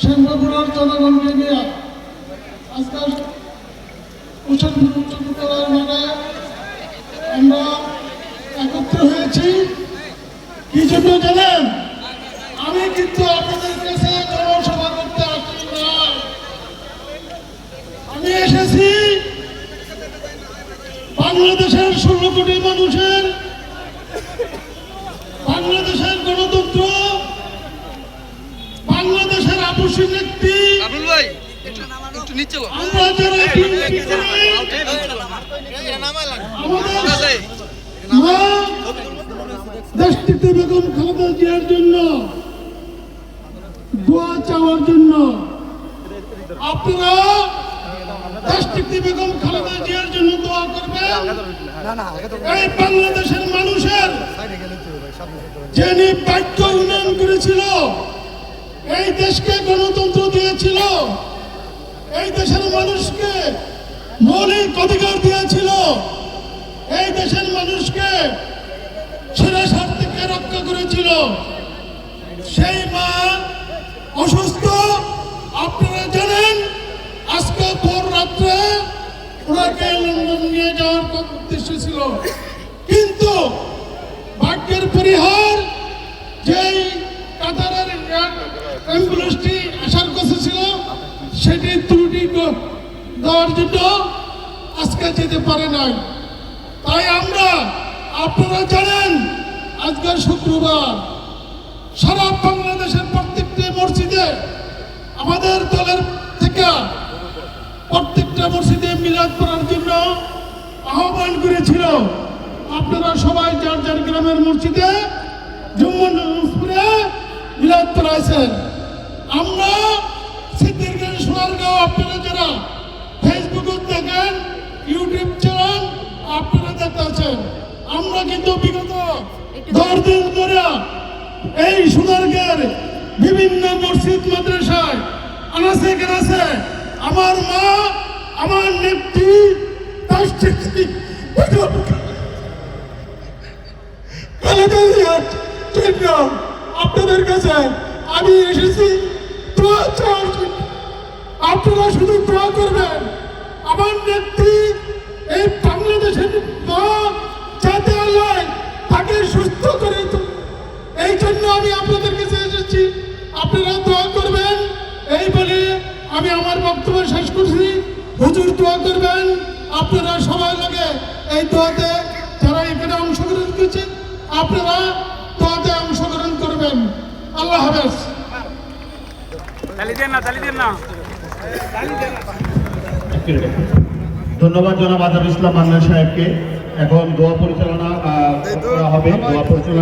সিংহপুরার জনগণকে নিয়ে আজকে উচ্চ বিদ্যালয়ের মানে আমরা একত্র হয়েছি। কি জন্য জানেন? আমি কিন্তু আপনাদের কাছে জনসভা করতে আসি না আমি এসেছি বাংলাদেশের ষোলো কোটি মানুষের বাংলাদেশের গণতন্ত্র আমরা যারা করি, আমাদের মা দেশটিতে বেগম খালেদা জিয়ার জন্য দোয়া চাওয়ার জন্য আপনারা দেশটিতে বেগম খালেদা জিয়ার জন্য দোয়া করবেন। এই বাংলাদেশের মানুষের যিনি বাক্য এই দেশকে গণতন্ত্র দিয়েছিল। এই দেশের মানুষকে মৌলিক অধিকার দিয়েছিল। এই দেশের মানুষকে সার থেকে রক্ষা করেছিল। সেই মা অসুস্থ, আপনারা জানেন, আজকে ভোর রাত্রে ওনাকে লন্ডন নিয়ে যাওয়ার উদ্দেশ্য ছিল। জন্য আজকে যেতে পারে নাই। তাই আমরা, আপনারা জানেন আজকে শুক্রবার সারা বাংলাদেশের প্রত্যেকটি মসজিদে আমাদের দলের থেকে প্রত্যেকটা মসজিদে মিলাদ করার জন্য আহ্বান করেছিল। আপনারা সবাই যার যার গ্রামের মসজিদে জম্মুপুরে মিলাদ করাইছেন আমরা কিন্তু বিগত দশ দিন ধরে এই সোনারগাঁর বিভিন্ন মসজিদ মাদ্রাসায় আনাসে আমার মা আমার নেত্রী তার আপনাদের কাছে আমি এসেছি আপনারা শুধু দোয়া করবেন। আমার নেত্রী আমি আপনাদের কাছে এসেছি। আপনারা দোয়া করবেন। এই বলে আমি আমার বক্তব্য শেষ করছি। হুজুর দোয়া করবেন। আপনারা সবাই লাগে এই দোয়াতে যারা এখানে অংশগ্রহণ করছে, আপনারা দোয়াতে অংশগ্রহণ করবেন। আল্লাহ হাফেজ। ধন্যবাদ জনাব আজহার ইসলাম মান্না সাহেবকে। এখন দোয়া পরিচালনা করা হবে। দোয়া পরিচালনা